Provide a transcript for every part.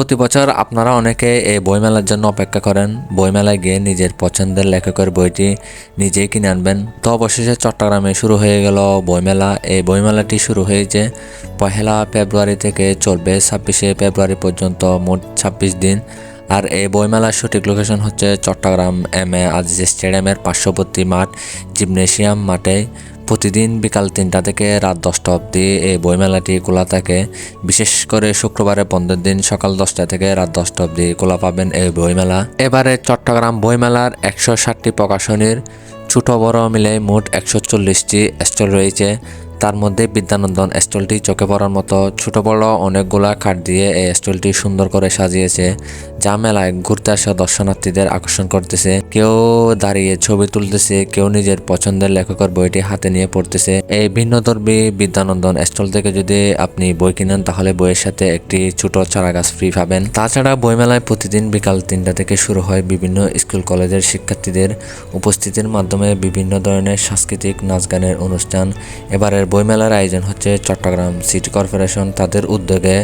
প্রতি বছর আপনারা অনেকে এই বইমেলার জন্য অপেক্ষা করেন। বইমেলায় গিয়ে নিজের পছন্দের লেখকের বইটি নিজেই কিনে আনবেন। তো অবশেষে চট্টগ্রামে শুরু হয়ে গেল বইমেলা। এই বইমেলাটি শুরু হয়েছে পহেলা ফেব্রুয়ারি থেকে চলবে ছাব্বিশে ফেব্রুয়ারি পর্যন্ত মোট ছাব্বিশ দিন। আর এই বইমেলার সঠিক লোকেশন হচ্ছে চট্টগ্রাম এম এ আজিজ স্টেডিয়ামের পার্শ্ববর্তী মাঠ, জিমনেশিয়াম মাঠে। প্রতিদিন বিকাল তিনটা থেকে রাত দশটা অবধি এই বইমেলাটি খোলা থাকে। বিশেষ করে শুক্রবারে বন্ধের দিন সকাল দশটা থেকে রাত দশটা অবধি খোলা পাবেন এই বইমেলা। এবারে চট্টগ্রাম বইমেলার একশো ষাটটি প্রকাশনীর ছোট বড় মিলে মোট একশো চল্লিশটি স্টল রয়েছে। তার মধ্যে বিদ্যানন্দন স্টলটি চোখে পড়ার মতো ছোট বড় অনেকগুলা কাঠ দিয়ে এই স্টলটি সুন্দর করে সাজিয়েছে, যা মেলায় ঘুরতে আসা দর্শনার্থীদের আকর্ষণ করতেছে। কেউ দাঁড়িয়ে ছবি তুলতেছে, কেউ নিজের পছন্দের লেখকের বইটি হাতে নিয়ে পড়তেছে। এই ভিন্নধর্মী বিদ্যানন্দন স্টল থেকে যদি আপনি বই কিনেন, তাহলে বইয়ের সাথে একটি ছোট চারা গাছ ফ্রি পাবেন। তাছাড়া বইমেলায় প্রতিদিন বিকাল তিনটা থেকে শুরু হয় বিভিন্ন স্কুল, কলেজের শিক্ষার্থীদের উপস্থিতির মাধ্যমে বিভিন্ন ধরনের সাংস্কৃতিক, নাচ গানের অনুষ্ঠান। এবারের বইমেলার আয়োজন হচ্ছে চট্টগ্রাম সিটি কর্পোরেশন। তাদের উদ্যোগে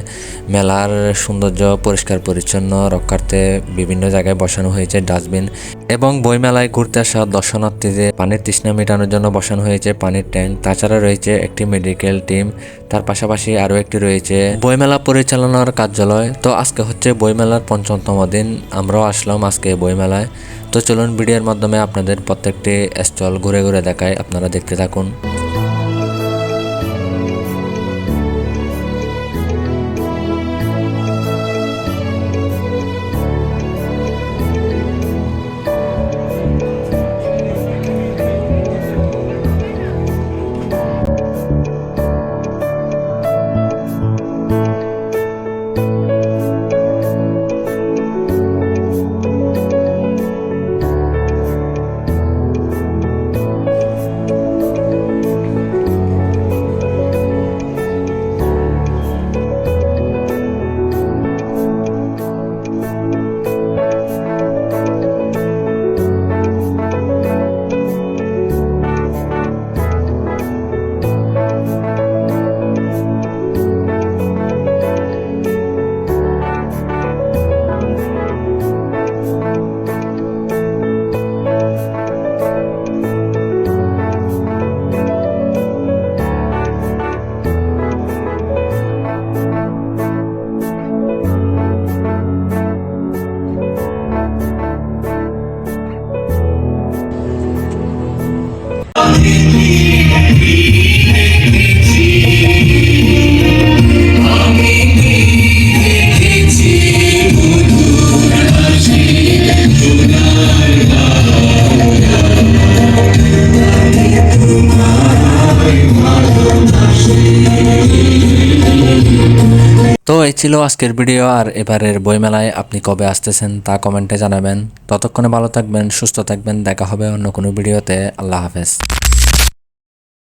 মেলার সৌন্দর্য পরিষ্কার, পরিচ্ছন্ন, রক্ষার্থে বিভিন্ন জায়গায় বসানো হয়েছে ডাস্টবিন এবং বইমেলায় ঘুরতে আসা দর্শনার্থীদের পানির তৃষ্ণা মেটানোর জন্য বসানো হয়েছে পানির ট্যাঙ্ক। তাছাড়া রয়েছে একটি মেডিকেল টিম, তার পাশাপাশি আরও একটি রয়েছে বইমেলা পরিচালনার কার্যালয়। তো আজকে হচ্ছে বইমেলার পঞ্চমতম দিন, আমরাও আসলাম আজকে বইমেলায়। তো চলুন ভিডিওর মাধ্যমে আপনাদের প্রত্যেকটি স্টল ঘুরে ঘুরে দেখায় আপনারা দেখতে থাকুন। তো এই ছিল আজকের ভিডিও, আর এবারের বইমেলায় আপনি কবে আসতেছেন তা কমেন্টে জানাবেন। ততক্ষণে ভালো থাকবেন, সুস্থ থাকবেন, দেখা হবে অন্য কোনো ভিডিওতে। আল্লাহ হাফেজ।